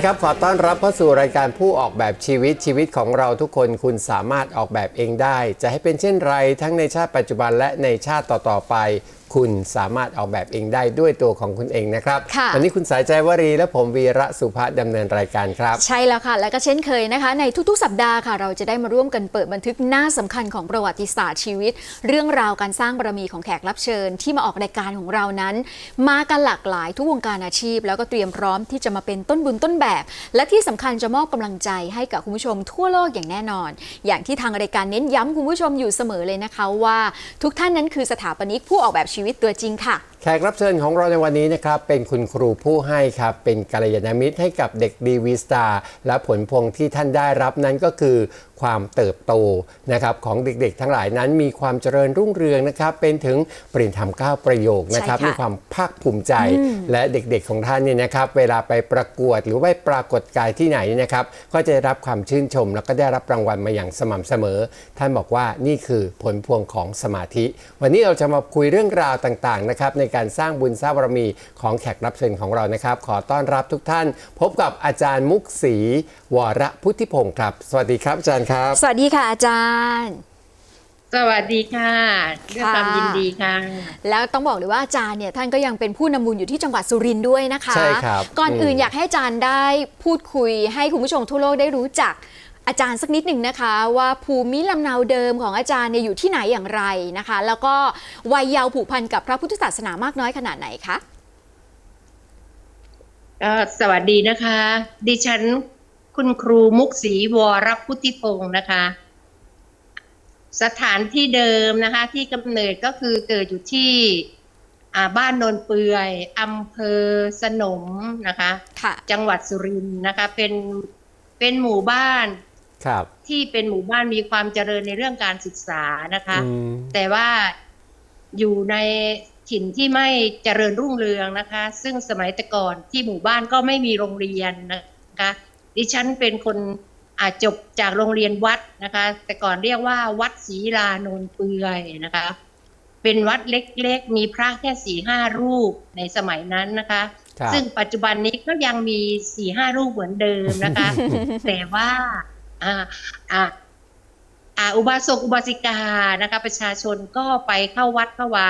วัสดีค่ะสวัสดีครับ ขอต้อนรับเข้าสู่รายการผู้ออกแบบชีวิตชีวิตของเราทุกคนคุณสามารถออกแบบเองได้ จะให้เป็นเช่นไรทั้งในชาติปัจจุบันและในชาติต่อๆไป คุณสามารถออกแบบเองได้ด้วยตัวของคุณเองนะครับค่ะ วันนี้คุณสายใจวรีและผมวีระสุภาดำเนินรายการครับ ใช่แล้วค่ะ และก็เช่นเคยนะคะ ในทุกๆ สัปดาห์ค่ะ เราจะได้มาร่วมกันเปิดบันทึกหน้าสำคัญของประวัติศาสตร์ชีวิต เรื่องราวการสร้างบารมีของแขกรับเชิญ ที่มาออกรายการของเรานั้น มากันหลากหลายทุกวงการอาชีพ แล้วก็เตรียมพร้อมที่จะมาเป็นต้นบุญต้นแบบ และที่สำคัญจะมอบกำลังใจให้กับคุณผู้ชมทั่วโลกอย่างแน่นอน อย่างที่ทางรายการเน้นย้ำคุณผู้ชมอยู่เสมอเลยนะคะว่า ทุกท่านนั้นคือสถาปนิกผู้ออกแบบชีวิตีวิตตัวจริงค่ะ แขกรับเชิญของเราในวันนี้นะครับเป็นคุณครูผู้ให้ครับเป็นกัลยาณมิตรให้กับเด็กดีวีสตาร์และผลพวงที่ท่านได้รับนั้นก็คือความเติบโตนะครับของเด็กๆ ทั้งหลายนั้นมีความเจริญรุ่งเรืองนะครับ เป็นถึงปริญญาธรรมเก้าประโยคนะครับใช่ค่ะมีความภาคภูมิใจ และเด็กๆของท่านเนี่ยนะครับ เวลาไปประกวดหรือว่าปรากฏกายที่ไหนเนยนะครับ ก็จะได้รับความชื่นชม แล้วก็ได้รับรางวัลมาอย่างสม่ำเสมอ ท่านบอกว่านี่คือผลพวงของสมาธิ วันนี้เราจะมาคุยเรื่องราวต่างๆนะครับในการสร้างบุญสร้างบารมีของแขกรับเชิญของเรานะครับ ขอต้อนรับทุกท่าน พบกับอาจารย์มุกศรีวรพุทธิพงศ์ครับ สวัสดีครับอาจารย์ครับ สวัสดีค่ะอาจารย์สวัสดีค่ะด้วยความยินดีค่ะ แล้วต้องบอกเลยว่าอาจารย์เนี่ยท่านก็ยังเป็นผู้นำบุญอยู่ที่จังหวัดสุรินทร์ด้วยนะคะ ใช่ครับ ก่อนอื่นอืมอยากให้อาจารย์ได้พูดคุยให้คุณผู้ชมทั่วโลกได้รู้จัก อาจารย์สักนิดหนึ่งนะคะ ว่าภูมิลำเนาเดิมของอาจารย์เนี่ยอยู่ที่ไหนอย่างไรนะคะ แล้วก็วัยเยาว์ผูกพันกับพระพุทธศาสนามากน้อยขนาดไหนคะก็สวัสดีนะคะ ดิฉันคุณครูมุกศรีวรพุทธิพงศ์นะคะ สถานที่เดิมนะคะ ที่กำเนิดก็คือเกิดอยู่ที่อ่าบ้านโนนเปื่อยอำเภอสนมนะคะค่ะจังหวัดสุรินทร์นะคะ เป็นเป็นหมู่บ้านครับ ที่เป็นหมู่บ้านมีความเจริญในเรื่องการศึกษานะคะอืมแต่ว่าอยู่ในถิ่นที่ไม่เจริญรุ่งเรืองนะคะ ซึ่งสมัยแต่ก่อนที่หมู่บ้านก็ไม่มีโรงเรียนนะคะ ดิฉันเป็นคนอาจบจากโรงเรียนวัดนะคะ แต่ก่อนเรียกว่าวัดศรีลาโนนเปือยนะคะ เป็นวัดเล็กๆ มีพระแค่สี่ห้ารูปในสมัยนั้นนะคะครับซึ่งปัจจุบันนี้ก็ยังมีสี่ห้ารูปเหมือนเดิมนะคะ แต่ว่า อ่าอ่าอ่าอุบาสกอุบาสิกานะคะ ประชาชนก็ไปเข้าวัดเข้าวา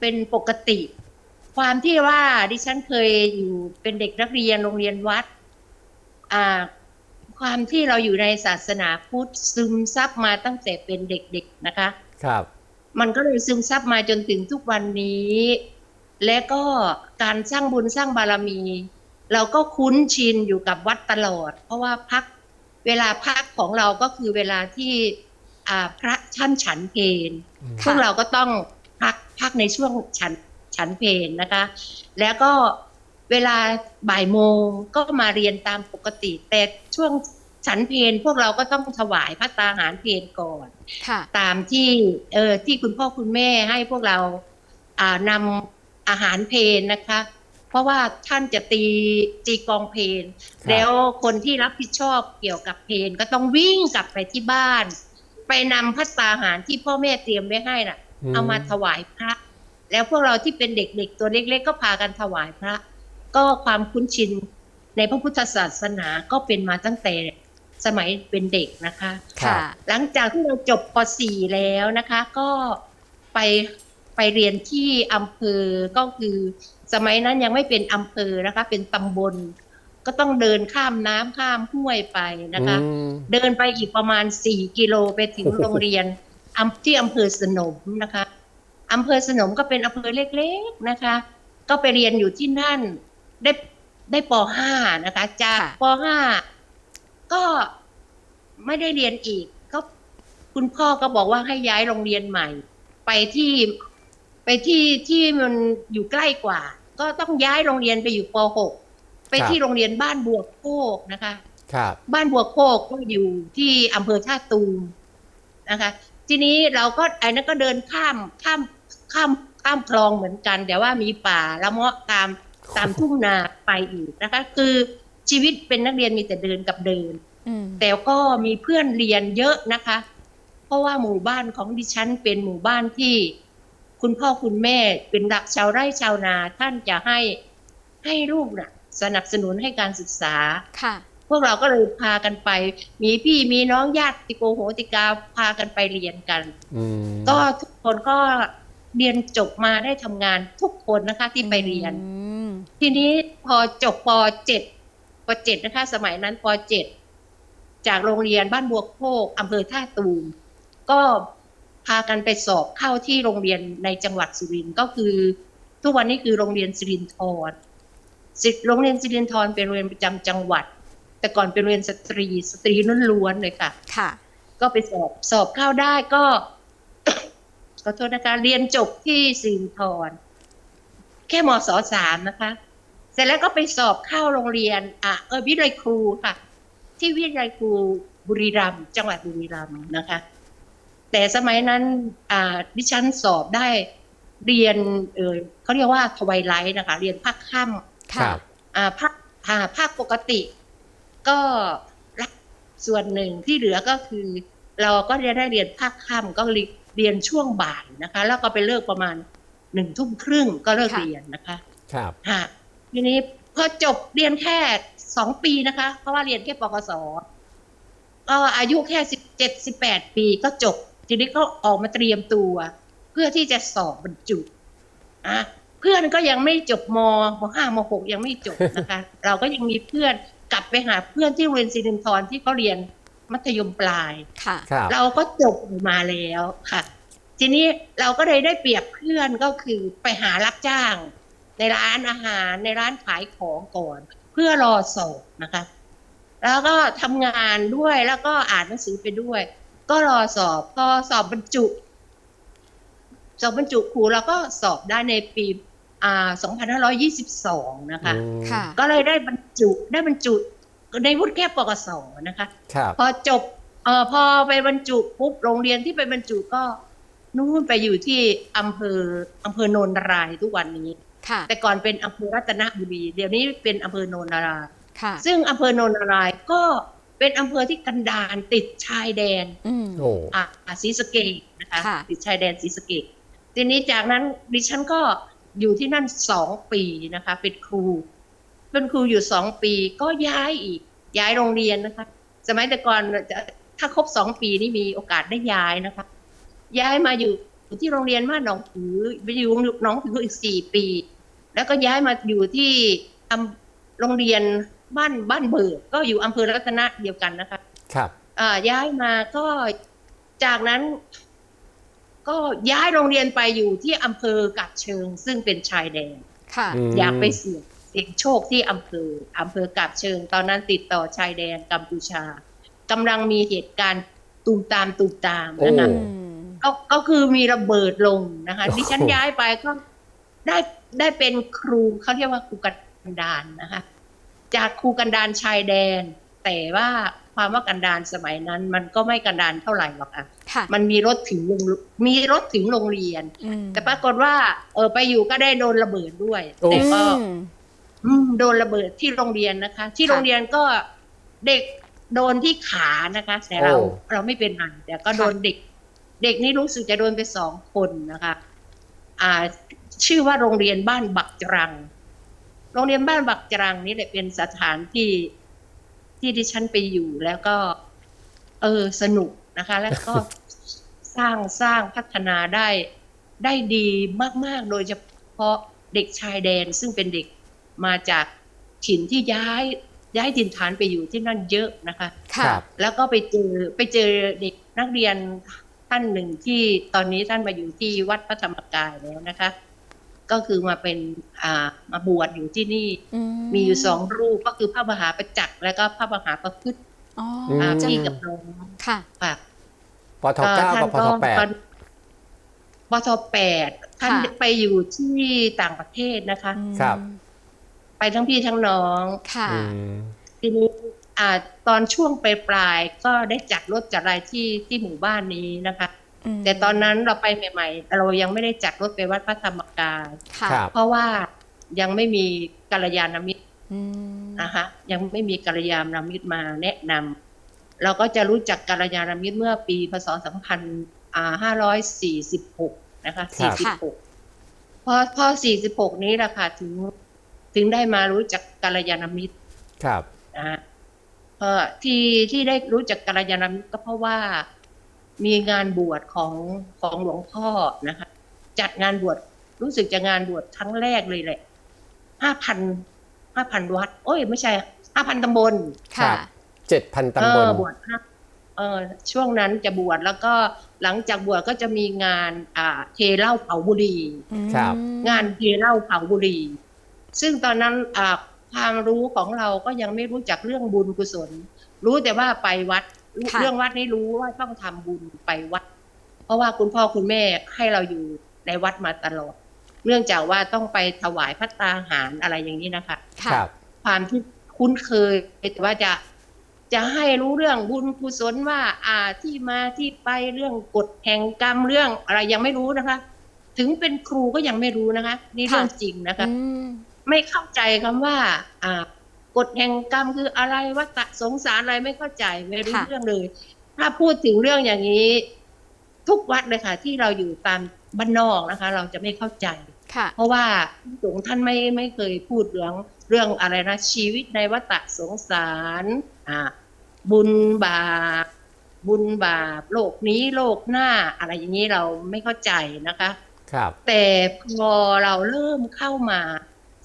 เป็นปกติ ความที่ว่าดิฉันเคยอยู่เป็นเด็กนักเรียนโรงเรียนวัดอ่าความที่เราอยู่ในศาสนาพุทธซึมซับมาตั้งแต่เป็นเด็กๆนะคะ ครับ มันก็เลยซึมซับมาจนถึงทุกวันนี้ และก็การสร้างบุญสร้างบารมี เราก็คุ้นชินอยู่กับวัดตลอด เพราะว่าพัก เวลาพักของเราก็คือเวลาที่อ่าพระท่านฉันเพลค่ะซึ่งเราก็ต้องพักพักในช่วงฉันฉันเพลนะคะ แล้วก็เวลาบ่ายโมงก็มาเรียนตามปกติ แต่ช่วงฉันเพลพวกเราก็ต้องถวายพระตาหารเพลก่อนค่ะตามที่เออที่คุณพ่อคุณแม่ให้พวกเราอ่านำอาหารเพลนนะคะ เพราะว่าท่านจะตีตีกลองเพลนครับแล้วคนที่รับผิดชอบเกี่ยวกับเพลนก็ต้องวิ่งกลับไปที่บ้าน ไปนำพัตตาหารที่พ่อแม่เตรียมไว้ให้น่ะ เอามาถวายพระ แล้วพวกเราที่เป็นเด็กๆตัวเล็กๆก็พากันถวายพระ ก็ความคุ้นชินในพระพุทธศาสนาก็เป็นมาตั้งแต่สมัยเป็นเด็กนะคะครับค่ะ หลังจากที่เราจบป .4 แล้วนะคะ ก็ไปไปเรียนที่อำเภอก็คือ สมัยนั้นยังไม่เป็นอำเภอนะคะ เป็นตำบล ก็ต้องเดินข้ามน้ำข้ามห้วยไปนะคะอืมเดินไปอีกประมาณ4กิโลไปถึงโอ้โหโรงเรียนอำที่อำเภอสนมนะคะอำเภอสนมก็เป็นอำเภอเล็กๆนะคะ ก็ไปเรียนอยู่ที่นั่นได้ได้ป .5 นะคะ จากค่ะป .5 ก็ไม่ได้เรียนอีก ก็คุณพ่อก็บอกว่าให้ย้ายโรงเรียนใหม่ ไปที่ไปที่ที่มันอยู่ใกล้กว่า ก็ต้องย้ายโรงเรียนไปอยู่ป .6 ไปที่โรงเรียนบ้านบวกโคกนะคะ ครับ บ้านบัวโคกก็อยู่ที่อำเภอท่าตูมนะคะ ทีนี้เราก็ไอ้นั้นก็เดินข้ามข้ามข้ามข้ามคลองเหมือนกัน แต่ว่ามีป่าละเมาะตามตามทุ่งนาไปอีกนะคะ คือชีวิตเป็นนักเรียนมีแต่เดินกับเดินอืมแต่ก็มีเพื่อนเรียนเยอะนะคะ เพราะว่าหมู่บ้านของดิฉันเป็นหมู่บ้านที่ คุณพ่อคุณแม่เป็นหลักชาวไร่ชาวนา ท่านจะให้ให้ลูกน่ะ สนับสนุนให้การศึกษาค่ะ พวกเราก็เลยพากันไป มีพี่มีน้องญาติโกโหติกาพากันไปเรียนกันอืมก็ทุกคนก็เรียนจบมาได้ทำงานทุกคนนะคะ ที่ไปเรียนอืมทีนี้พอจบป .7 ป .7 นะคะ สมัยนั้นป .7 จากโรงเรียนบ้านบัวโคกอำเภอท่าตูมก็ พากันไปสอบเข้าที่โรงเรียนในจังหวัดสุรินทร์ก็คือ ทุกวันนี้คือโรงเรียนสิรินทรสิโรงเรียนสิรินทรเป็นโรงเรียนประจำจังหวัด แต่ก่อนเป็นโรงเรียนสตรีสตรีล้วนๆเลยค่ะ ค่ะ ก็ไปสอบสอบเข้าได้ก็ขอโทษนะคะเรียนจบที่สิรินทรแค่มศสามนะคะ เสร็จแล้วก็ไปสอบเข้าโรงเรียนอะเออวิทยาลัยครูค่ะ ที่วิทยาลัยครูบุรีรัมย์จังหวัดบุรีรัมย์นะคะ แต่สมัยนั้นอ่าดิฉันสอบได้เรียนเออเขาเรียกว่าทวายไลท์นะคะ เรียนภาคค่ครัค่ะบำอ่าภาคอ่าภาคปกติ ก็รับส่วนหนึ่งที่เหลือก็คือ เราก็จะได้เรียนภาคค่ำก็เรียนช่วงบ่ายนะคะ แล้วก็ไปเลิกประมาณหนึ่งทุ่มครึ่งก็เลิกค่ะเรียนนะคะ ครับฮะทีนี้พอจบเรียนแค่สองปีนะคะ เพราะว่าเรียนแค่ปกศก็อายุแค่สิบเจ็ดสิบแปดปีก็จบ ทีนี้ก็ออกมาเตรียมตัว เพื่อที่จะสอบบรรจุอะเพื่อนก็ยังไม่จบมมห้ามหกยังไม่จบนะคะ เราก็ยังมีเพื่อนกลับไปหาเพื่อนที่โรงเรียนศิรินทรที่เขาเรียนมัธยมปลายค่ะครับเราก็จบมาแล้วค่ะ ทีนี้เราก็เลยได้เปรียบเพื่อนก็คือไปหารับจ้าง ในร้านอาหารในร้านขายของก่อน เพื่อรอสอบนะคะ แล้วก็ทำงานด้วยแล้วก็อ่านหนังสือไปด้วย ก็รอสอบพอสอบบรรจุ สอบบรรจุครูเราก็สอบได้ในปีอ่า2522 นะคะอืมค่ะก็เลยได้บรรจุได้บรรจุในวุฒิแค่ปกศนะคะ ครับพอจบเอ่อพอไปบรรจุปุ๊บโรงเรียนที่ไปบรรจุก็นู่นไปอยู่ที่อำเภออำเภอโนนนารายณ์ทุกวันนี้ ค่ะแต่ก่อนเป็นอำเภอรัตนบุรีเดี๋ยวนี้เป็นอำเภอโนนนารายณ์ค่ะซึ่งอำเภอโนนนารายณ์ก็ เป็นอำเภอที่กันดารติดชายแดนอืมโอ้อะอะศรีสะเกษนะคะค่ะติดชายแดนศรีสะเกษทีนี้จากนั้นดิฉันก็อยู่ที่นั่นสองปีนะคะ เป็นครู เป็นครูอยู่สองปีก็ย้ายอีก ย้ายโรงเรียนนะคะ สมัยแต่ก่อนจะถ้าครบสองปีนี่มีโอกาสได้ย้ายนะคะ ย้ายมาอยู่ที่โรงเรียนบ้านหนองผือไปอยู่หนองผืออีกสี่ปี แล้วก็ย้ายมาอยู่ที่อำโรงเรียน บ้านบ้านเบิกก็อยู่อำเภอรัตนะเดียวกันนะคะ ครับอ่าย้ายมาก็จากนั้น ก็ย้ายโรงเรียนไปอยู่ที่อำเภอกัดเชิง ซึ่งเป็นชายแดนค่ะอืมอยากไปเสี่ยงเสี่ยงโชคที่อำเภออำเภอกัดเชิง ตอนนั้นติดต่อชายแดนกัมพูชากำลังมีเหตุการณ์ตูมตามตูมตามนะคะโอ้อืมก็ก็คือมีระเบิดลงนะคะโอ้โหดิฉันย้ายไปก็ได้ได้เป็นครูเขาเรียกว่าครูกันดารนะคะ จากครูกันดารชายแดน แต่ว่าความว่ากันดารสมัยนั้น มันก็ไม่กันดารเท่าไหร่หรอกค่ะค่ะมันมีรถถึงโรงมีรถถึงโรงเรียนอืมแต่ปรากฏว่า เออไปอยู่ก็ได้โดนระเบิดด้วยโอ้แต่ก็อืมอืมโดนระเบิดที่โรงเรียนนะคะ ที่ค่ะโรงเรียนก็เด็กโดนที่ขานะคะ แต่เราโอ้เราไม่เป็นไรแต่ก็โดนเด็ก เด็กนี่รู้สึกจะโดนไปสองคนนะคะ อ่า ชื่อว่าโรงเรียนบ้านบักจรัง โรงเรียนบ้านบักจรังนี่แหละเป็นสถานที่ที่ดิฉันไปอยู่แล้วก็ เออสนุกนะคะ แล้วก็สร้างสร้างพัฒนาได้ได้ดีมาก ๆ โดยเฉพาะเด็กชายแดน ซึ่งเป็นเด็กมาจากถิ่นที่ย้ายย้ายถิ่นฐานไปอยู่ที่นั่นเยอะนะคะค่ะครับแล้วก็ไปเจอไปเจอเด็กนักเรียนท่านหนึ่งที่ตอนนี้ท่านมาอยู่ที่วัดพระธรรมกายแล้วนะคะ ก็คือมาเป็นอ่ามาบวชอยู่ที่นี่อืมีอยู่สองรูปก็คือพระมหาประจักษ์และก็พระมหาประพฤติอ๋อมอ่าจ้ะพี่กับน้องค่ะค่ะปทเก้าท่กับปทแปดตอนปทแปดท่านค่ะไปอยู่ที่ต่างประเทศนะคะอืมครับ ไปทั้งพี่ทั้งน้องค่ะอืมทีนี้อ่าตอนช่วงปลายๆก็ได้จัดรถจัดอะไรที่ที่หมู่บ้านนี้นะคะม แต่ตอนนั้นเราไปใหม่ ๆ เรายังไม่ได้จัดรถไปวัดพระธรรมกายค่ะครับเพราะว่ายังไม่มีกัลยาณมิตรอืมนะคะยังไม่มีกัลยาณมิตรมาแนะนำเราก็จะรู้จักกัลยาณมิตรเมื่อปีพศ2546 นะคะครับ46 พอพอ46 นี้แหละค่ะถึงถึงได้มารู้จักกัลยาณมิตร ครับนะฮะเอ่อที่ที่ได้รู้จักกัลยาณมิตรก็เพราะว่า มีงานบวชของของหลวงพ่อนะคะ จัดงานบวชรู้สึกจะงานบวชครั้งแรกเลยแหละห้าพันห้าพันวัด โอ้ย ไม่ใช่ห้าพันตำบลครัค่ะบเจ็ดพันเอตำบลอบวชห้าเออช่วงนั้นจะบวชแล้วก็หลังจากบวชก็จะมีงานอ่าเทเหล้าเผาบุหรี่ครับงานเทเหล้าเผาบุหรี่ซึ่งตอนนั้นอ่าความรู้ของเราก็ยังไม่รู้จักเรื่องบุญกุศล รู้แต่ว่าไปวัด ค่ะ เรื่องวัดนี่รู้ว่าต้องทำบุญไปวัด เพราะว่าคุณพ่อคุณแม่ให้เราอยู่ในวัดมาตลอด เนื่องจากว่าต้องไปถวายพัตตาหารอะไรอย่างนี้นะคะ ค่ะครับความที่คุ้นเคยแต่ว่าจะจะให้รู้เรื่องบุญกุศลว่า อ่าที่มาที่ไปเรื่องกฎแห่งกรรมเรื่องอะไรยังไม่รู้นะคะ ถึงเป็นครูก็ยังไม่รู้นะคะ นี่ค่ะเรื่องจริงนะคะ อืม ไม่เข้าใจคำว่า อ่า กฎแห่งกรรมคืออะไรวัฏสงสารอะไรไม่เข้าใจไม่รู้ค่ะเรื่องเลย ถ้าพูดถึงเรื่องอย่างนี้ ทุกวัดเลยค่ะ ที่เราอยู่ตามบ้านนอกนะคะ เราจะไม่เข้าใจค่ะเพราะว่าหลวงท่านไม่ไม่เคยพูดเรื่องเรื่องอะไรนะชีวิตในวัฏสงสารอ่าบุญบาปบุญบาปโลกนี้โลกหน้า อะไรอย่างนี้เราไม่เข้าใจนะคะ ครับ แต่พอเราเริ่มเข้ามา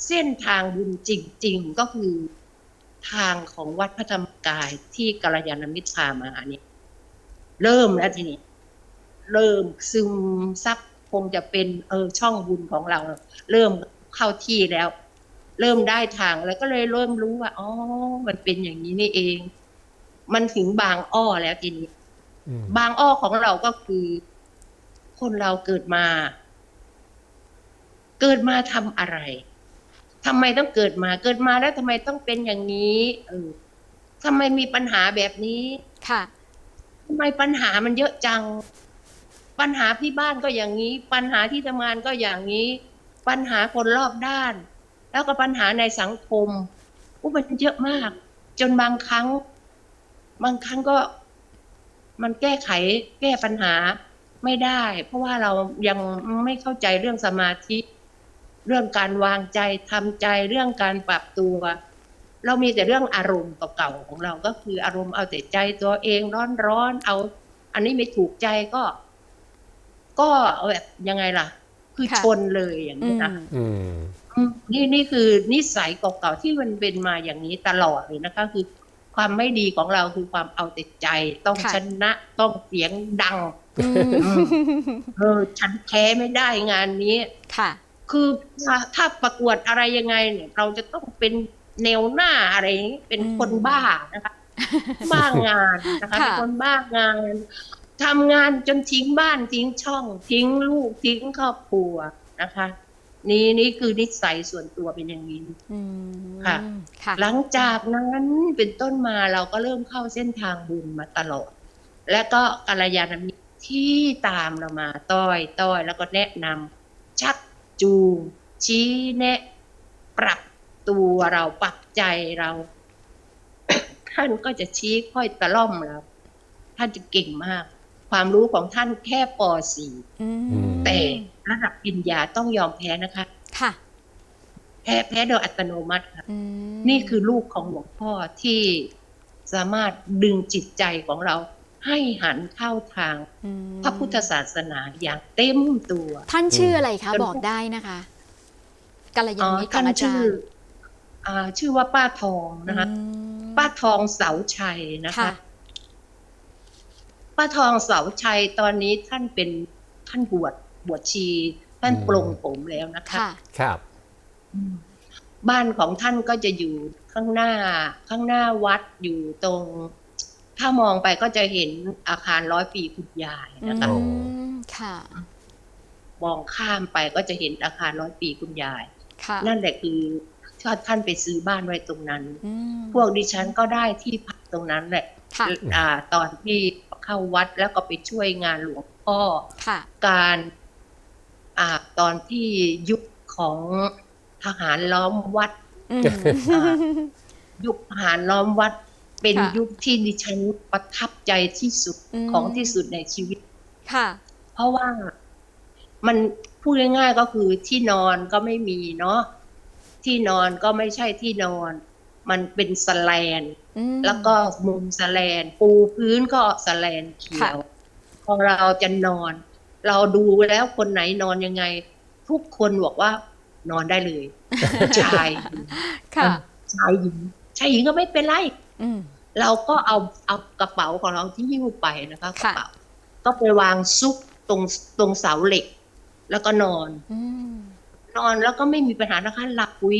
เส้นทางบุญจริง ๆ ก็คือ ทางของวัดพระธรรมกายที่กัลยาณมิตรพามาเนี่ย เริ่มแล้วทีนี้ เริ่มซึมซับคงจะเป็นเออช่องบุญของเรา เริ่มเข้าที่แล้ว เริ่มได้ทางแล้วก็เลยเริ่มรู้ว่าอ๋อมันเป็นอย่างนี้นี่เอง มันถึงบางอ้อแล้วทีนี้อืมบางอ้อของเราก็คือ คนเราเกิดมา เกิดมาทำอะไร ทำไมต้องเกิดมาเกิดมาแล้วทำไมต้องเป็นอย่างนี้เออทำไมมีปัญหาแบบนี้ค่ะทำไมปัญหามันเยอะจัง ปัญหาที่บ้านก็อย่างนี้ ปัญหาที่ทำงานก็อย่างนี้ ปัญหาคนรอบด้าน แล้วก็ปัญหาในสังคมอู้มันเยอะมาก จนบางครั้ง บางครั้งก็ มันแก้ไข แก้ปัญหาไม่ได้ เพราะว่าเรายังไม่เข้าใจเรื่องสมาธิ เรื่องการวางใจทำใจเรื่องการปรับตัว เรามีแต่เรื่องอารมณ์เก่าๆของเราก็คืออารมณ์เอาแต่ใจตัวเองร้อนๆเอา อันนี้ไม่ถูกใจก็ ก็แบบยังไงล่ะ คือค่ะชนเลยอย่างอืนี้มนะอืมอืมนี่นี่คือนิสัยเก่าๆที่มันเป็นมาอย่างนี้ตลอดเลยนะคะ คือความไม่ดีของเราคือความเอาแต่ใจ ต้องค่ะชนะต้องเสียงดังอืมเออฉันแพ้ไม่ได้งานนี้ค่ะ คือถ้าถ้าประกวดอะไรยังไงเนี่ยเราจะต้องเป็นแนวหน้าอะไรอย่างนี้เป็นคนบ้านะคะบ้างานนะคะค่ะเป็นคนบ้างานทำงานจนทิ้งบ้านทิ้งช่อง ทิ้งลูกทิ้งครอบครัวนะคะ นี่นี่คือนิสัยส่วนตัวเป็นอย่างนี้อืมค่ะค่ะหลังจากนั้นเป็นต้นมาเราก็เริ่มเข้าเส้นทางบุญมาตลอด และก็กัลยาณมิตรที่ตามเรามาต้อยต้อยแล้วก็แนะนำชัก จูงชี้แนะ ปรับตัวเราปรับใจเรา ท่านก็จะชี้ค่อยตะล่อมเราท่านจะเก่งมาก ความรู้ของท่านแค่ป .4 อืมแต่ระดับปริญญาต้องยอมแพ้นะคะ ค่ะ แพ้แพ้โดยอัตโนมัติค่ะอืมนี่คือลูกของหลวงพ่อที่สามารถดึงจิตใจของเรา ให้หันเข้าทางอืมพระพุทธศาสนาอย่างเต็มตัว ท่านชื่ออะไรคะจนบอกได้นะคะกัลยาอ๋ณอมิตรขอท่างนอาจาชื่อรย์อ่าชื่อว่าป้าทองนะคะอืมป้าทองเสาชัยนะคะค่ะป้าทองเสาชัยตอนนี้ท่านเป็นท่านบวชบวชชี ท่านอืมปลงผมแล้วนะคะค่ะครับอืมบ้านของท่านก็จะอยู่ข้างหน้าข้างหน้าวัดอยู่ตรง ถ้ามองไปก็จะเห็นอาคารร้อยปีคุณยายนะคะโอ้อืมค่ะ มองข้ามไปก็จะเห็นอาคารร้อยปีคุณยาย ค่ะนั่นแหละคือถ้าท่านไปซื้อบ้านไว้ตรงนั้น อืม พวกดิฉันก็ได้ที่พักตรงนั้นแหละค่ะ อ่า ตอนที่เข้าวัดแล้วก็ไปช่วยงานหลวงพ่อ ค่ะ การอ่าตอนที่ยุคของทหารล้อมวัด อืมอ่ายุคทหารล้อมวัด เป็นค่ะ ยุคที่ดิฉันประทับใจที่สุดอืมของที่สุดในชีวิต ค่ะ เพราะว่ามัน พูดง่าย ๆ ก็คือที่นอนก็ไม่มีเนาะทที่นอนก็ไม่ใช่ที่นอน มันเป็นสแลน อืม แล้วก็มุมสแลน ปูพื้นก็สแลนเขียว พอเราจะนอน เราดูแล้วคนไหนนอนยังไง ทุกคนบอกว่านอนได้เลย ชายหญิงค่ะ ชายหญิงชายหญิงก็ไม่เป็นไรอืม เราก็เอาเอากระเป๋าของเราที่หิ้วไปนะคะกค่ะระเป๋าก็ไปวางซุกตรงตรงเสาเหล็ก แล้วก็นอนอืมนอนแล้วก็ไม่มีปัญหานะคะ หลับปุ๋ย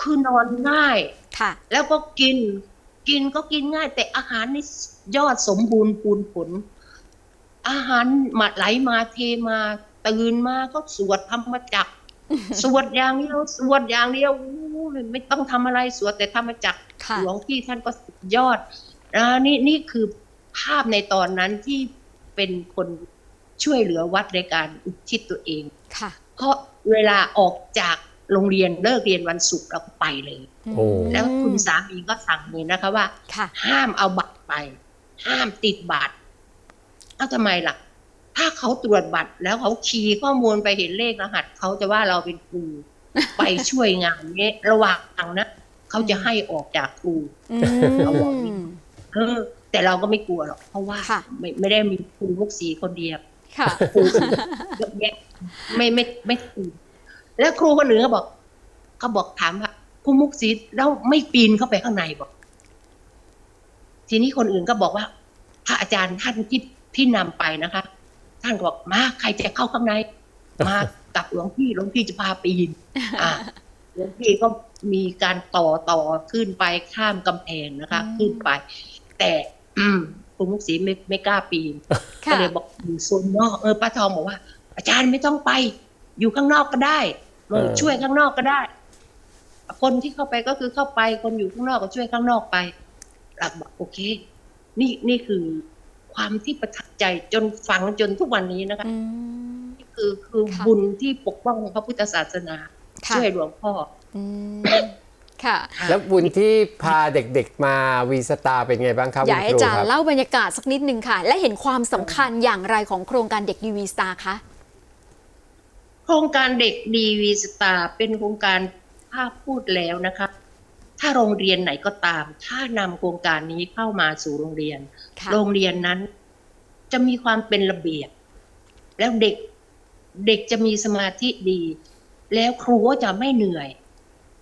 คือนอนง่ายค่ะ แล้วก็กิน กินก็กินง่าย แต่อาหารนี่ยอดสมบูรณ์พูนผล อาหารมาไหลมาเทมาตื่นมาก็สวดธรรมจักรสวดอย่างเดียวสวดอย่างเดียวอู้ย ไม่ต้องทำอะไรสวดแต่ธรรมจักรค่ะหลวงพี่ท่านก็สุดยอดอ่านี่นี่คือภาพในตอนนั้นที่เป็นคนช่วยเหลือวัดในการอุทิศตัวเองค่ะ เพราะเวลาออกจากโรงเรียนเลิกเรียนวันศุกร์เราก็ไปเลยโอ้แล้วคุณสามีก็สั่งเลยนะคะว่าค่ะห้ามเอาบัตรไป ห้ามติดบัตรเอาทำไมล่ะ ถ้าเขาตรวจบัตรแล้วเขาคีย์ข้อมูลไปเห็นเลขรหัสเขาจะว่าเราเป็นครู ไปช่วยงานเนี้ยระหว่างนะเขาจะให้ออกจากครูอืเอาบอกนี่มเออแต่เราก็ไม่กลัวหรอกเพราะว่าค่ะไม่ไม่ได้มีครูมุกสีคนเดียวค่ะครูอื่นเยอะแยะไม่ไม่ไม่ตื่นแล้วครูคนหนึ่งก็บอกเขาบอกถามว่าครูมุกสีแล้วไม่ปีนเข้าไปข้างในบอก ทีนี้คนอื่นก็บอกว่าพระอาจารย์ท่านที่ที่นำไปนะคะ ท่านก็บอกมาใครจะเข้าข้างในมา กับหลวงพี่หลวงพี่จะพาปีนอ่าหลวงพี่ก็มีการต่อต่อขึ้นไปข้ามกำแพงนะคะอืมขึ้นไป แต่อืมครูมุกศรีไม่ไม่กล้าปีนก็ค่ะเลยบอกอยู่โซนนอกเออป้าทองบอกว่า อาจารย์ไม่ต้องไป อยู่ข้างนอกก็ได้เออเออช่วยข้างนอกก็ได้ คนที่เข้าไปก็คือเข้าไป คนอยู่ข้างนอกก็ช่วยข้างนอกไปเราบอกโอเค นี่นี่คือความที่ประทับใจจนฝังจนทุกวันนี้นะคะอืมนี่ คือคือค่ะ บุญที่ปกป้องพระพุทธศาสนาค่ะช่วยหลวงพ่อ อืมค่ะ แล้วบุญที่พาเด็กๆมาวีสตาร์เป็นไงบ้างครับอยากคุให้ณครูอาจารครัย์บเล่าบรรยากาศสักนิดหนึ่งค่ะ และเห็นความสำคัญอย่างไรของโครงการเด็กดีวีสตาร์คะ โครงการเด็กดีวีสตาร์เป็นโครงการภาพพูดแล้วนะคะ ถ้าโรงเรียนไหนก็ตาม ถ้านำโครงการนี้เข้ามาสู่โรงเรียน ค่ะ โรงเรียนนั้น จะมีความเป็นระเบียบ แล้วเด็ก เด็กจะมีสมาธิดี แล้วครูก็จะไม่เหนื่อย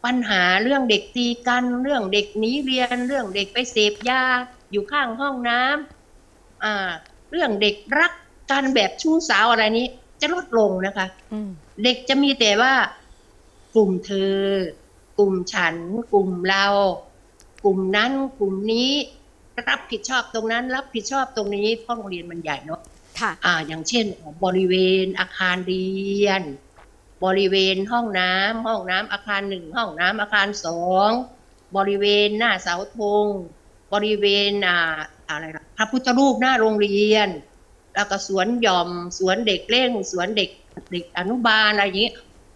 ปัญหาเรื่องเด็กตีกันเรื่องเด็กหนีเรียน เรื่องเด็กไปเสพยาอยู่ข้างห้องน้ำอ่า เรื่องเด็กรักกันแบบชู้สาวอะไรนี้ จะลดลงนะคะอืมเด็กจะมีแต่ว่า กลุ่มเธอ กลุ่มฉัน กลุ่มเรา กลุ่มนั้นกลุ่มนี้ รับผิดชอบตรงนั้น รับผิดชอบตรงนี้เพราะโรงเรียนมันใหญ่เนาะ ค่ะอ่าอย่างเช่นบริเวณอาคารเรียน บริเวณห้องน้ำห้องน้ำอาคารหนึ่งห้องน้ำอาคารสองบริเวณหน้าเสาธงบริเวณอ่าอะไรล่ะพระพุทธรูปหน้าโรงเรียน แล้วก็สวนหย่อมสวนเด็กเล่นสวนเด็กเด็กอนุบาลอะไรอย่างนี้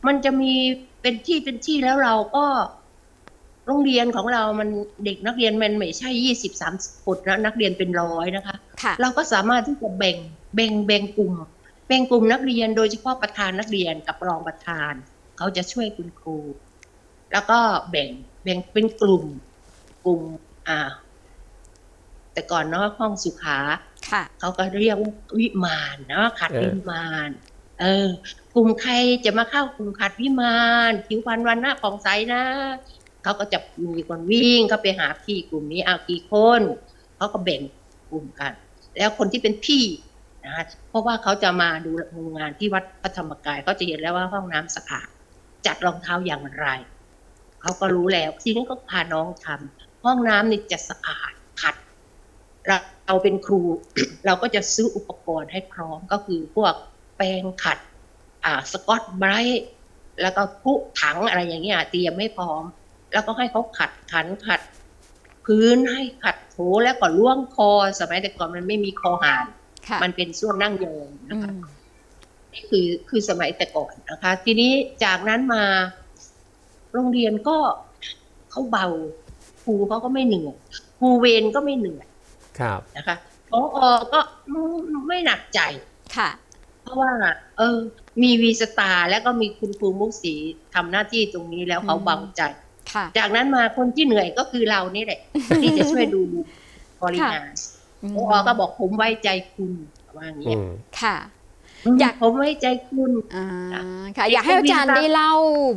มันจะมีเป็นที่เป็นที่แล้วเราก็โรงเรียนของเรามันเด็กนักเรียนมันไม่ใช่ยี่สิบสามคนนะนักเรียนเป็นร้อยนะคะค่ะเราก็สามารถที่จะแบ่ง แบ่งแบ่งกลุ่มแบ่งกลุ่มนักเรียนโดยเฉพาะประธานนักเรียนกับรองประธาน เขาจะช่วยคุณครู แล้วก็แบ่งแบ่งเป็นกลุ่มกลุ่มอ่า แต่ก่อนเนาะห้องสุขาค่ะเขาก็เรียกว่าวิมานเนาะขัดเออวิมานเออ กลุ่มใครจะมาเข้ากลุ่มขัดวิมานผิวพรรณวันหน้าผ่องใสนะเขาก็จะมีคนวิ่งเข้าไปหาพี่กลุ่มนี้เอากี่คนเขาก็แบ่งกลุ่มกัน แล้วคนที่เป็นพี่ นะฮะเพราะว่าเขาจะมาดูงานที่วัดพระธรรมกายเขาจะเห็นแล้วว่าห้องน้ำสะอาดจัดรองเท้าอย่างไรเขาก็รู้แล้วทีนี้ก็พาน้องทำห้องน้ำนี่จะสะอาดขัดเราเราเป็นครู เราก็จะซื้ออุปกรณ์ให้พร้อมก็คือพวกแปรงขัดอ่าสกอตไบรท์แล้วก็พุถังอะไรอย่างเงี้ยเตรียมให้พร้อม แล้วก็ให้เขาขัดขันขัด พื้นให้ขัดโถแล้วก็ล่วงคอ สมัยแต่ก่อนมันไม่มีคอหาน มันเป็นส่วนนั่งยองนะอืคะมนี่คือคือสมัยแต่ก่อนนะคะ ทีนี้จากนั้นมาโรงเรียนก็เขาเบาครูเขาก็ไม่เหนื่อยครูเวรก็ไม่เหนื่อยครับนะคะพอก็ไม่หนักใจค่ะ เพราะว่า เออ มีวีสตาร์แล้วก็มีคุณครูมุกศรีทำหน้าที่ตรงนี้แล้วเขาอืมเบาใจค่ะจากนั้นมาคนที่เหนื่อยก็คือเรานี่แหละที่จะช่วยดูบริหารอืม พอก็บอกผมไว้ใจคุณว่าอย่างอืเงี้ยมค่ะออยากผมไว้ใจคุณอ่าค่ะ อยากให้อาจารย์ได้เล่า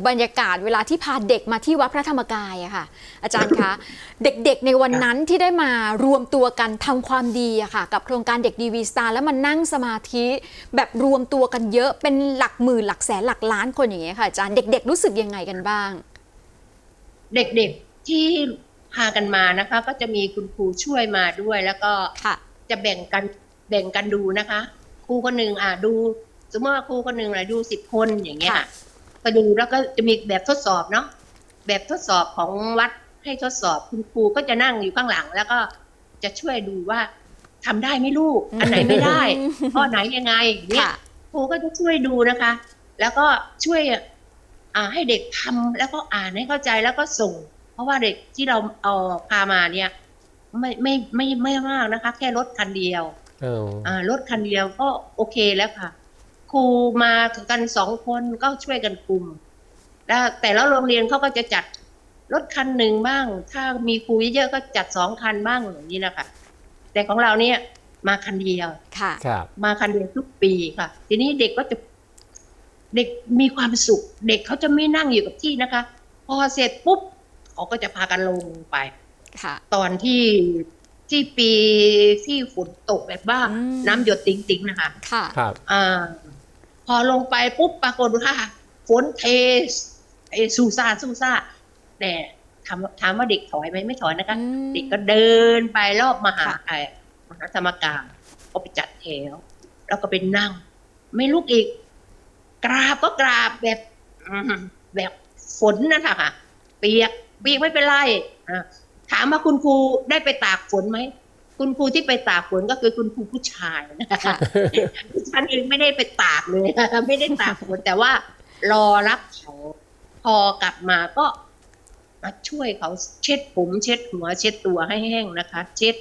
บรรยากาศเวลาที่พาเด็กมาที่วัดพระธรรมกายอะค่ะ อาจารย์คะ เด็กๆในวันนั้นที่ได้มารวมตัวกันทำความดีอะค่ะ กับโครงการเด็กดีวีสตาร์แล้วมานั่งสมาธิแบบรวมตัวกันเยอะเป็นหลักหมื่นหลักแสนหลักล้านคนอย่างเงี้ยค่ะอาจารย์เด็ก ๆ รู้สึกยังไงกันบ้าง เด็กๆที่พากันมานะคะ ก็จะมีคุณครูช่วยมาด้วย แล้วก็ค่ะจะแบ่งกันแบ่งกันดูนะคะ ครูคนหนึ่งอะดู สมมติว่าครูคนหนึ่งอะดูสิบคนอย่างเงี้ยค่ะก็ดูแล้วก็จะมีแบบทดสอบเนาะแบบทดสอบของวัดให้ทดสอบคุณครูก็จะนั่งอยู่ข้างหลัง แล้วก็จะช่วยดูว่าทำได้ไหมลูก อันไหนไม่ได้ข้อไหนยังไงอย่างเนี่ยค่ะครูก็จะช่วยดูนะคะ แล้วก็ช่วย อ่าให้เด็กทำแล้วก็อ่านให้เข้าใจแล้วก็ส่งเพ ราะว่าเด็กที่เราเอาพามาเนี่ย ไม่ไม่ไม่ไม่มากนะคะ แค่รถคันเดียวเอออ่ารถคันเดียวก็โอเคแล้วค่ะ ครูมากันสองคนก็ช่วยกันกลุ่มแล้วแต่ละโรงเรียนเขาก็จะจัดรถคันหนึ่งบ้าง ถ้ามีครูเยอะๆก็จัดสองคันบ้างอย่างนี้นะคะแต่ของเราเนี่ยมาคันเดียวค่ะครับมาคันเดียวทุกปีค่ะ ทีนี้เด็กก็จะเด็กมีความสุข เด็กเขาจะไม่นั่งอยู่กับที่นะคะ พอเสร็จปุ๊บ เขาก็จะพากันลงไป ค่ะ ตอนที่ที่ปีที่ฝนตกแบบว่าอืม น้ำหยดติ๊งๆนะคะค่ะ ครับ อ่าพอลงไปปุ๊บปรากฏว่าฝนเทไอ้ซูซ่าซูซ่าแต่ถามถามว่าเด็กถอยไหมไม่ถอยนะคะ อืม เด็กก็เดินไปรอบมหาค่ะ ไอ้มหาธรรมกายก็ไปจัดแถว แล้วก็ไปนั่ง ไม่ลุกอีก กราบก็กราบแบบอืมแบบฝนนั่นค่ะ เปียกเปียกไม่เป็นไรอะถามว่าคุณครูได้ไปตากฝนไหมคุณครูที่ไปตากฝนก็คือคุณครูผู้ชายนะคะค่ะฉันเองไม่ได้ไปตากเลย ไม่ได้ตากฝนแต่ว่ารอรับเขาพอกลับมาก็มาช่วยเขาเช็ดผมเช็ดหัว เช็ดตัวให้แห้งนะคะ เช็ด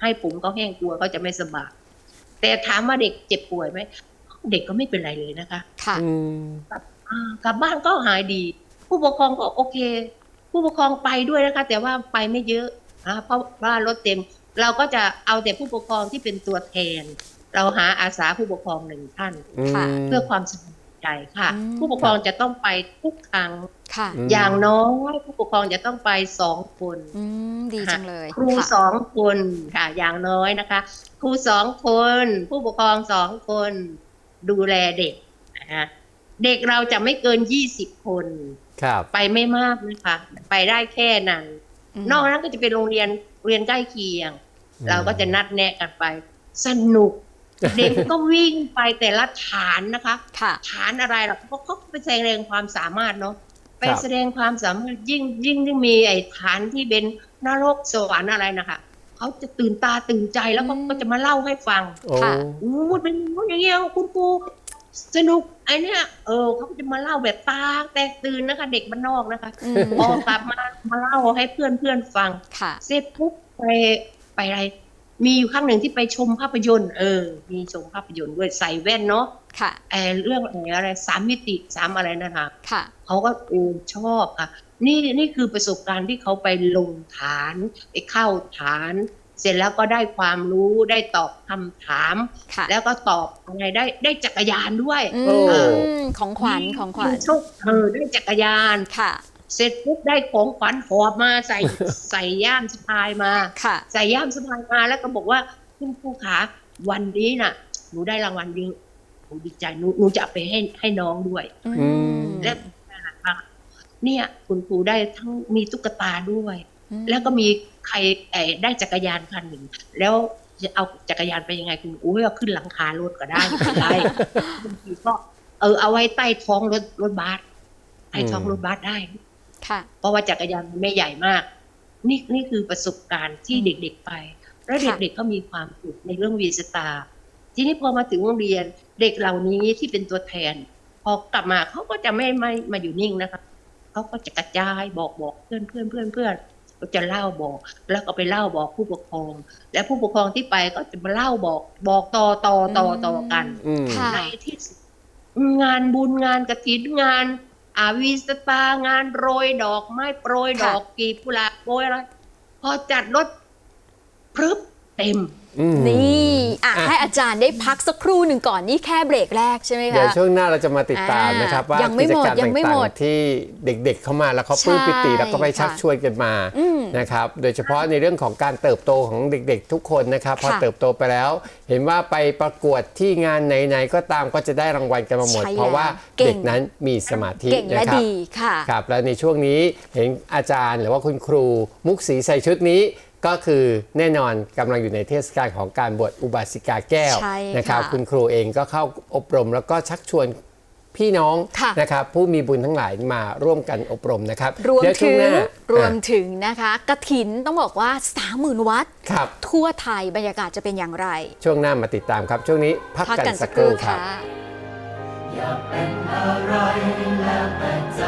ให้ผมเขาแห้งตัวเขาจะไม่สบายแต่ถามว่าเด็กเจ็บป่วยไหมเด็กก็ไม่เป็นไรเลยนะคะ ค่ะอืมอ่ากลับบ้านก็หายดี ผู้ปกครองก็โอเค ผู้ปกครองไปด้วยนะคะ แต่ว่าไปไม่เยอะนะเพราะว่ารถเต็ม เราก็จะเอาแต่ผู้ปกครองที่เป็นตัวแทน เราหาอาสาผู้ปกครองหนึ่งท่าน ค่ะ เพื่อความสบายใจค่ะ อืม ผู้ปกครองจะต้องไปทุกครั้ง ค่ะ อืม อย่างน้อยผู้ปกครองจะต้องไปสองคน อืม ดีจังเลยครูค่ะ สองคนค่ะ อย่างน้อยนะคะ ครูสองคน ผู้ปกครองสองคน ดูแลเด็กนะคะเด็กเราจะไม่เกินยี่สิบคนครับ ไปไม่มากนะคะ ไปได้แค่นั้นอืมนอกนั้นก็จะเป็นโรงเรียนเรียนใกล้เคียงอืมเราก็จะนัดแนะกันไป สนุก เด็กก็วิ่งไปแต่ละฐานนะคะค่ะฐานอะไรหรอกเพราะเขาไปแสดงความสามารถเนาะไปครับแสดงความสามารถยิ่งยิ่งยิ่งมีไอ้ฐานที่เป็นนรกสวรรค์อะไรนะคะเขาจะตื่นตาตื่นใจแล้วก็อืมก็จะมาเล่าให้ฟังโอ้ค่ะอู้เป็นอย่างเงี้ยคุณครู สนุกไอเนี้ยเออเขาจะมาเล่าแบบตาแตกตื่นนะคะ เด็กบ้านนอกนะคะอืมพอกลับมามาเล่าให้เพื่อนเพื่อนฟัง ค่ะ เสร็จปุ๊บไปไปอะไร มีอยู่ครั้งหนึ่งที่ไปชมภาพยนตร์ เออ มีชมภาพยนตร์ด้วยใส่แว่นเนาะค่ะ ไอเรื่องอะไรอะไรสามมิติสามอะไรนะคะ ค่ะ เขาก็โอ้ชอบค่ะ นี่นี่คือประสบการณ์ที่เขาไปลงฐาน ไปเข้าฐาน เสร็จแล้วก็ได้ความรู้ได้ตอบคำถาม ค่ะแล้วก็ตอบอะไรได้ได้จักรยานด้วยอืโอ้มของขวัญของขวัญโชคเออได้จักรยาน ค่ะ เสร็จปุ๊บได้ของขวัญหอบมาใส่ ใส่ย่ามสะพายมา ค่ะ ใส่ย่ามสะพายมาแล้วก็บอกว่าคุณครูขาวันนี้น่ะ หนูได้รางวัลเยอะหนูดีใจหนูหนูจะเอาไปให้ให้น้องด้วย อืม และ เนี่ย คุณครูได้ทั้งมีตุ๊กตาด้วยอืม แล้วก็มีใครเออได้จักรยานคันหนึ่ง แล้วจะเอาจักรยานไปยังไงคุณอุ้ยเอาขึ้นหลังคารถก็ได้ไม่เป็นไรบางทีก็เออเอาไว้ใต้ท้องรถรถบัสใต้ท้องรถบัสได้ค่ะเพราะว่าจักรยานมันไม่ใหญ่มาก นี่นี่คือประสบการณ์ที่อืมเด็กๆไป แล้วค่ะเด็กๆก็มีความสุขในเรื่องวีสตาร์ทีนี้พอมาถึงโรงเรียนเด็กเหล่านี้ที่เป็นตัวแทน พอกลับมาเขาก็จะไม่ไม่มาอยู่นิ่งนะคะเขาก็จะกระจายบอกบอกเพื่อนเพื่อนเพื่อนเพื่อน ก็จะเล่าบอก แล้วก็ไปเล่าบอกผู้ปกครอง และผู้ปกครองที่ไปก็จะมาเล่าบอกบอกต่อต่อต่อต่อกันอืมค่ะในที่สุดงานบุญงานกระถินงาน อาวีสปางานโรยดอกไม้โปรยดอกกีบกุหลาบโปรยอะไรพอจัดรถพรึบ เต็มอืมนี่อะอะให้อาจารย์ได้พักสักครู่หนึ่งก่อนนี่แค่เบรกแรกใช่ไหมคะ เดี๋ยวช่วงหน้าเราจะมาติดตามอ่านนะครับ ว่ายังไม่กิจหมดกรรมยังไม่ต่าหมงดๆที่เด็กๆเข้ามาแล้วเขาปลื้มปิติใช่แล้วก็ไปชักค่ะชวนกันมาอืมนะครับโดยเฉพาะในเรื่องของการเติบโตของเด็กๆ ทุกคนนะครับพอค่ะเติบโตไปแล้ว เห็นว่าไปประกวดที่งานไหนๆก็ตามก็จะได้รางวัลกันมาหมดใช่เพราะว่าแล้วเก่งเด็กนั้นมีสมาธิเก่งและนะครับดีค่ะครับและในช่วงนี้เห็นอาจารย์หรือว่าคุณครูมุกสีใส่ชุดนี้ ก็คือแน่นอนกำลังอยู่ในเทศกาลของการบวชอุบาสิกาแก้วใช่นะครับค่ะคุณครูเองก็เข้าอบรมแล้วก็ชักชวนพี่น้องค่ะนะครับผู้มีบุญทั้งหลายมาร่วมกันอบรมนะครับรวมเดี๋ยช่ถึวงหน้ารวมถึงนะคะกระถินต้องบอกว่า30,000วัดครับทั่วไทยบรรยากาศจะเป็นอย่างไร ช่วงหน้ามาติดตามครับ ช่วงนี้พักกันสักครู่ครับค่ะอยากเป็นอะไรแล้วแต่ใจ